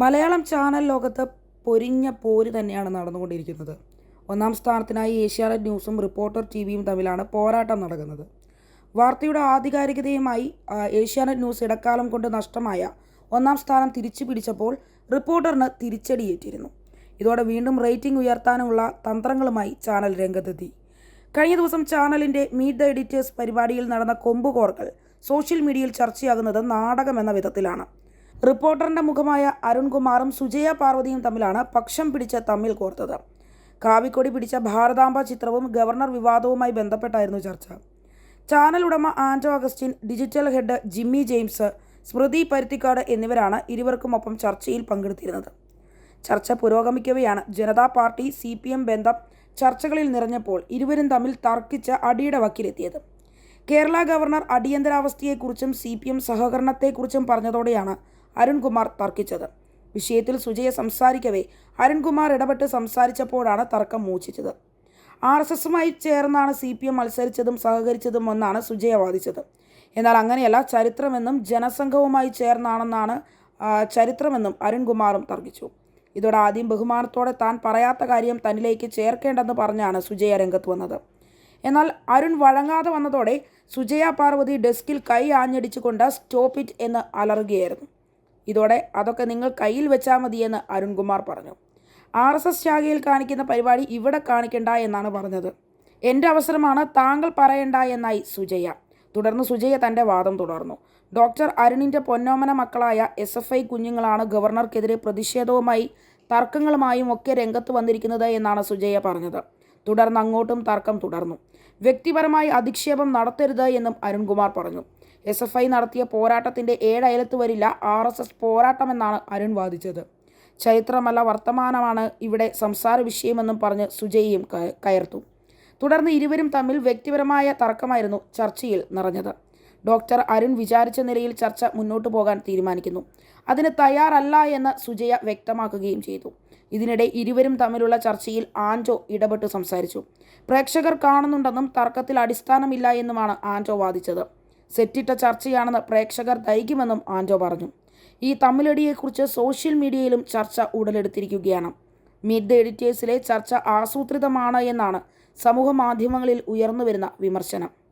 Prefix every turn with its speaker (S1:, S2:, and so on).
S1: Malayalam channel ലോകത്ത് പൊരിഞ്ഞ പോര് തന്നെയാണ് നടന്നുകൊണ്ടിരിക്കുന്നത്. ഒന്നാം സ്ഥാനത്തിനായി ഏഷ്യാനെറ്റ് ന്യൂസും റിപ്പോർട്ടർ ടി വിയും തമ്മിലാണ് പോരാട്ടം നടക്കുന്നത്. വാർത്തയുടെ ആധികാരികതയുമായി ഏഷ്യാനെറ്റ് ന്യൂസ് ഇടക്കാലം കൊണ്ട് നഷ്ടമായ ഒന്നാം സ്ഥാനം തിരിച്ചു പിടിച്ചപ്പോൾ റിപ്പോർട്ടറിന് തിരിച്ചടിയേറ്റിരുന്നു. ഇതോടെ വീണ്ടും റേറ്റിംഗ് ഉയർത്താനുള്ള തന്ത്രങ്ങളുമായി ചാനൽ രംഗത്തെത്തി. കഴിഞ്ഞ ദിവസം ചാനലിന്റെ മീറ്റ് ദ എഡിറ്റേഴ്സ് പരിപാടിയിൽ നടന്ന കൊമ്പുകോർക്കൽ സോഷ്യൽ മീഡിയയിൽ ചർച്ചയാകുന്നത് നാടകമെന്ന വിധത്തിലാണ്. റിപ്പോർട്ടറിന്റെ മുഖമായ അരുൺകുമാറും സുജയ പാർവതിയും തമ്മിലാണ് പക്ഷം പിടിച്ച തമ്മിൽ കോർത്തത്. കാവിക്കൊടി പിടിച്ച ഭാരതാംബ ചിത്രവും ഗവർണർ വിവാദവുമായി ബന്ധപ്പെട്ടായിരുന്നു ചർച്ച. ചാനൽ ഉടമ ആന്റോ അഗസ്റ്റിൻ ഡിജിറ്റൽ ഹെഡ് ജിമ്മി ജെയിംസ് സ്മൃതി പരുത്തിക്കാട് എന്നിവരാണ് ഇരുവർക്കുമൊപ്പം ചർച്ചയിൽ പങ്കെടുത്തിരുന്നത്. ചർച്ച പുരോഗമിക്കവെയാണ്. Janata Party C P M ബന്ധം ചർച്ചകളിൽ നിറഞ്ഞപ്പോൾ ഇരുവരും തമ്മിൽ തർക്കിച്ച് അടിയുടെ വക്കിലെത്തിയത് കേരള ഗവർണർ അടിയന്തരാവസ്ഥയെക്കുറിച്ചും സി പി എം സഹകരണത്തെക്കുറിച്ചും പറഞ്ഞതോടെയാണ് അരുൺകുമാർ തർക്കിച്ചത്. വിഷയത്തിൽ സുജയെ സംസാരിക്കവേ അരുൺകുമാർ ഇടപെട്ട് സംസാരിച്ചപ്പോഴാണ് തർക്കം മൂർച്ഛിച്ചത് ആർ എസ് എസുമായി ചേർന്നാണ് സി പി എം മത്സരിച്ചതും സഹകരിച്ചതും എന്നാണ് സുജയ വാദിച്ചത്. എന്നാൽ അങ്ങനെയല്ല ചരിത്രമെന്നും ജനസംഘവുമായി ചേർന്നാണെന്നാണ് ചരിത്രമെന്നും അരുൺകുമാറും തർക്കിച്ചു. ഇതോടെ ആദ്യം ബഹുമാനത്തോടെ താൻ പറയാത്ത കാര്യം തന്നിലേക്ക് ചേർക്കേണ്ടെന്ന് പറഞ്ഞാണ് സുജയ രംഗത്ത് വന്നത്. എന്നാൽ അരുൺ വഴങ്ങാതെ വന്നതോടെ സുജയ പാർവതി ഡെസ്കിൽ കൈ ആഞ്ഞടിച്ചുകൊണ്ട് സ്റ്റോപ്പ് ഇറ്റ് എന്ന് അലറുകയായിരുന്നു. ഇതോടെ അതൊക്കെ നിങ്ങൾ കയ്യിൽ വെച്ചാൽ മതിയെന്ന് അരുൺകുമാർ പറഞ്ഞു. ആർ എസ് എസ് ശാഖയിൽ കാണിക്കുന്ന പരിപാടി ഇവിടെ കാണിക്കണ്ട എന്നാണ് പറഞ്ഞത്. എന്റെ അവസരമാണ് താങ്കൾ പറയണ്ട എന്നായി സുജയ. തുടർന്ന് സുജയ തന്റെ വാദം തുടർന്നു. ഡോക്ടർ അരുണിന്റെ പൊന്നോമന മക്കളായ എസ് എഫ് ഐ കുഞ്ഞുങ്ങളാണ് ഗവർണർക്കെതിരെ പ്രതിഷേധവുമായി തർക്കങ്ങളുമായും ഒക്കെ രംഗത്ത് വന്നിരിക്കുന്നത് എന്നാണ് സുജയ പറഞ്ഞത്. തുടർന്ന് അങ്ങോട്ടും തർക്കം തുടർന്നു. വ്യക്തിപരമായി അധിക്ഷേപം നടത്തരുത് എന്നും അരുൺകുമാർ പറഞ്ഞു. എസ് എഫ് ഐ നടത്തിയ പോരാട്ടത്തിന്റെ ഏഴയലത്ത് വരില്ല ആർ എസ് എസ് പോരാട്ടമെന്നാണ് അരുൺ വാദിച്ചത്. ചരിത്രമല്ല വർത്തമാനമാണ് ഇവിടെ സംസാര വിഷയമെന്നും പറഞ്ഞ് സുജയും കയർത്തു. തുടർന്ന് ഇരുവരും തമ്മിൽ വ്യക്തിപരമായ തർക്കമായിരുന്നു ചർച്ചയിൽ നിറഞ്ഞത്. ഡോക്ടർ അരുൺ വിചാരിച്ച നിലയിൽ ചർച്ച മുന്നോട്ടു പോകാൻ തീരുമാനിക്കുന്നു. അതിന് തയ്യാറല്ല എന്ന് സുജയ വ്യക്തമാക്കുകയും ചെയ്തു. ഇതിനിടെ ഇരുവരും തമ്മിലുള്ള ചർച്ചയിൽ ആൻജോ ഇടപെട്ട് സംസാരിച്ചു. പ്രേക്ഷകർ കാണുന്നുണ്ടെന്നും തർക്കത്തിൽ അടിസ്ഥാനമില്ല എന്നുമാണ് ആൻജോ വാദിച്ചത്. സെറ്റിട്ട ചർച്ചയാണെന്ന് പ്രേക്ഷകർ ധരിക്കുമെന്നും ആന്റോ പറഞ്ഞു. ഈ തമ്മിലടിയെക്കുറിച്ച് സോഷ്യൽ മീഡിയയിലും ചർച്ച ഉടലെടുത്തിരിക്കുകയാണ്. ദ എഡിറ്റേഴ്സിലെ ചർച്ച ആസൂത്രിതമാണ് എന്നാണ് സമൂഹ മാധ്യമങ്ങളിൽ ഉയർന്നുവരുന്ന വിമർശനം.